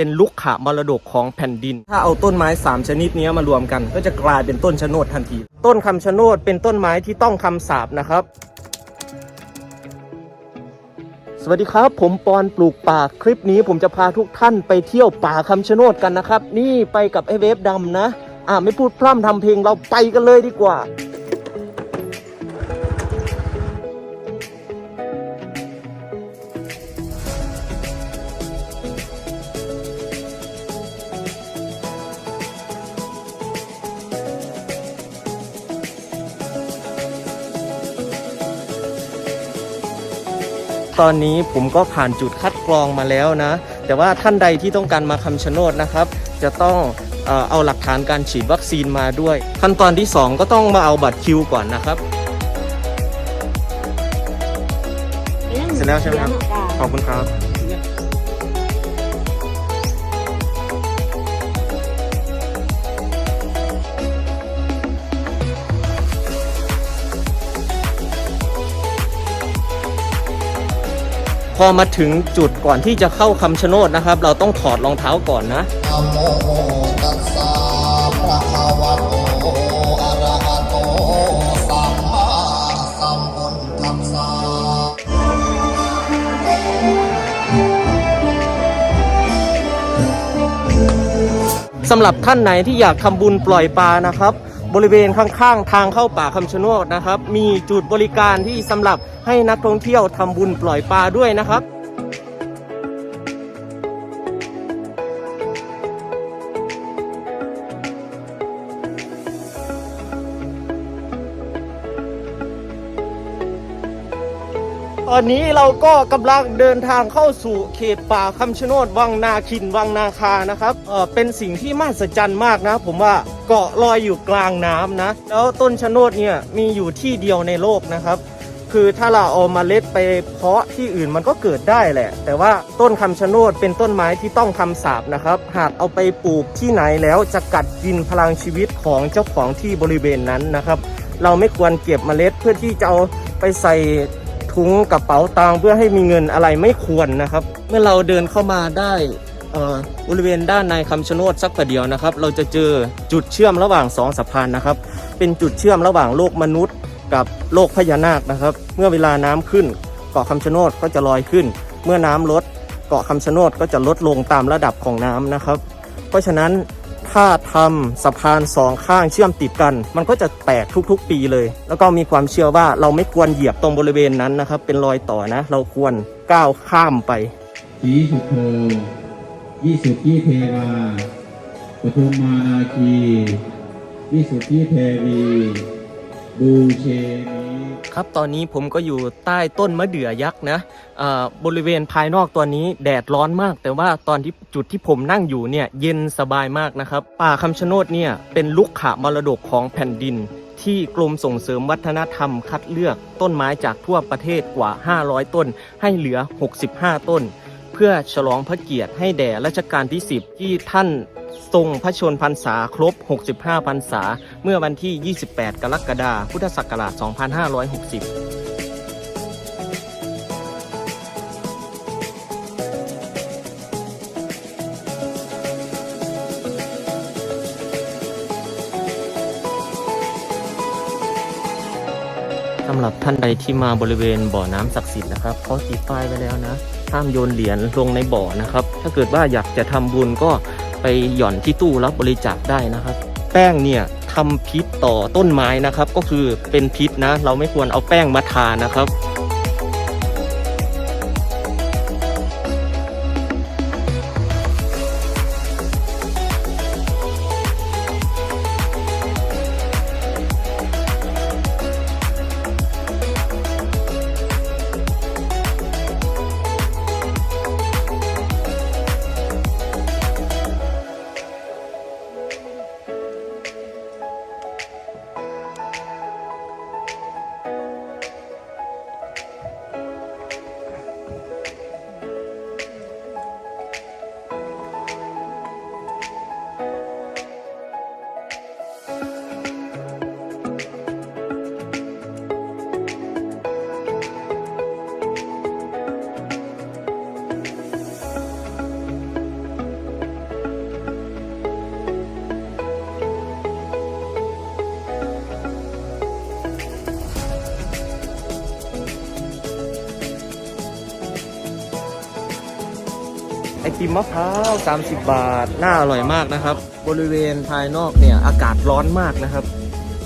เป็นลุกขามรดกของแผ่นดิน ถ้าเอาต้นไม้ 3 ชนิดนี้มารวมกัน ก็จะกลายเป็นต้นชะโนดทันที ต้นคำชะโนดเป็นต้นไม้ที่ต้องคำสาบนะครับ สวัสดีครับ ผมปอนปลูกป่าคลิปนี้ ผมจะพาทุกท่านไปเที่ยวป่าคำชะโนดกันนะครับ นี่ไปกับไอเวฟดำนะ อ่าไม่พูดพร่ำทำเพลงเราไปกันเลยดีกว่า ตอนนี้ผมก็ผ่านจุดคัดกรองมาแล้วนะ แต่ว่าท่านใดที่ต้องการมาคำชะโนดนะครับ จะต้องเอาหลักฐานการฉีดวัคซีนมาด้วย ขั้นตอนที่ 2 ก็ต้องมาเอาบัตรคิวก่อนนะครับ เสร็จแล้วใช่ไหมครับ ขอบคุณครับ พอมาถึงจุดก่อนที่จะเข้าคำชะโนดนะครับ เราต้องถอดรองเท้าก่อนนะสำหรับท่านไหนที่อยากทำบุญปล่อยปลานะครับ บริเวณข้างๆ ทางเข้าป่าคำชะโนดนะครับ มีจุดบริการที่สำหรับให้นักท่องเที่ยวทำบุญปล่อยปลาด้วยนะครับ ตอนนี้เราก็กำลังเดินทางเข้าสู่เขตป่าคำชะโนดวังนาคินวังนาคานะครับเออเป็นสิ่งที่มหัศจรรย์มากนะ ผมว่าเกาะลอยอยู่กลางน้ำนะ แล้วต้นชะโนดเนี่ยมีอยู่ที่เดียวในโลกนะครับ คือถ้าเราเอามาเล็ดไปเพาะที่อื่นมันก็เกิดได้แหละ แต่ว่าต้นคำชะโนดเป็นต้นไม้ที่ต้องคำสาบนะครับ หากเอาไปปลูกที่ไหนแล้วจะกัดกินพลังชีวิตของเจ้าของที่บริเวณนั้นนะครับ เราไม่ควรเก็บเมล็ดเพื่อที่จะเอาไปใส่ ถุงกระเป๋าตังค์เพื่อให้มีเงินอะไรไม่ควรนะครับ เมื่อเราเดินเข้ามาได้อ่อบริเวณด้านในคำชะโนดสักประเดียวนะครับ เราจะเจอจุดเชื่อมระหว่างสองสะพานนะครับ เป็นจุดเชื่อมระหว่างโลกมนุษย์ กับโลกพญานาคนะครับ เมื่อเวลาน้ำขึ้นเกาะคำชะโนดก็จะลอยขึ้น เมื่อน้ำลดเกาะคำชะโนดก็จะลดลงตามระดับของน้ำนะครับ เพราะฉะนั้น ถ้าทำสะพานสองข้างเชื่อมติดกัน มันก็จะแตกทุกๆ ปีเลย แล้วก็มีความเชื่อว่าเราไม่ควรเหยียบตรงบริเวณนั้นนะครับ เป็นรอยต่อนะ เราควรก้าวข้ามไปสีสุโธวิสุทธิเทวาปทุมมานาคีวิสุทธิเทวี บูเชมิ ครับตอนนี้ผมก็อยู่ใต้ต้นมะเดื่อยักษ์นะอ่าบริเวณภายนอกตัวนี้แดดร้อนมาก แต่ว่าตอนที่จุดที่ผมนั่งอยู่เนี่ยเย็นสบายมากนะครับ ป่าคำชะโนดเนี่ยเป็นลุกขามรดกของแผ่นดิน ที่กรมส่งเสริมวัฒนธรรมคัดเลือกต้นไม้จากทั่วประเทศกว่า 500 ต้น ให้เหลือ 65 ต้น พื่อฉลองพระเกียรติให้แด่รัชกาลที่ 10 ที่ท่านทรงพระชนพรรษาครบ 65 พรรษา เมื่อวันที่ 28 กรกฎาคม พุทธศักราช 2560สำหรับท่านใดที่มาบริเวณบ่อน้ำศักดิ์สิทธิ์นะครับเขาติดป้ายไว้แล้วนะ ห้ามโยนเหรียญลงในบ่อนะครับ ถ้าเกิดว่าอยากจะทำบุญก็ไปหย่อนที่ตู้รับบริจาคได้นะครับ แป้งเนี่ยทำพิษต่อต้นไม้นะครับ ก็คือเป็นพิษนะ เราไม่ควรเอาแป้งมาทานะครับ ติมมะพร้าว30 บาท น่าอร่อยมากนะครับ บริเวณภายนอกเนี่ยอากาศร้อนมากนะครับ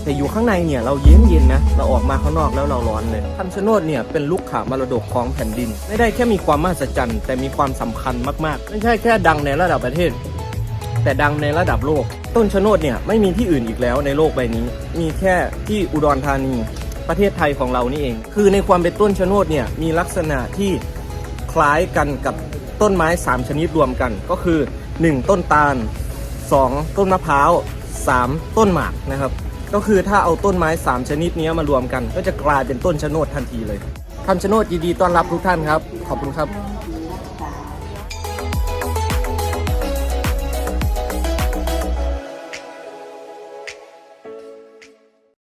แต่อยู่ข้างในเนี่ยเราเย็นเย็นนะ เราออกมาข้างนอกแล้วเราร้อนเลยคำชะโนดเนี่ยเป็นลูกขามรดกของแผ่นดิน ไม่ได้แค่มีความมหัศจรรย์แต่มีความสำคัญมากๆ ไม่ใช่แค่ดังในระดับประเทศ แต่ดังในระดับโลก ต้นชะโนดเนี่ยไม่มีที่อื่นอีกแล้วในโลกใบนี้ มีแค่ที่อุดรธานีประเทศไทยของเรานี่เอง คือในความเป็นต้นชะโนดเนี่ยมีลักษณะที่คล้ายกันกับ ต้นไม้ 3 ชนิดรวมกัน ก็คือ 1 ต้นตาล 2 ต้นมะพร้าว 3 ต้นหมากนะครับ ก็คือถ้าเอาต้นไม้ 3 ชนิดนี้มารวมกัน ก็จะกลายเป็นต้นชะโนดทันทีเลยคำชะโนดยินดีต้อนรับทุกท่านครับ ขอบคุณครับ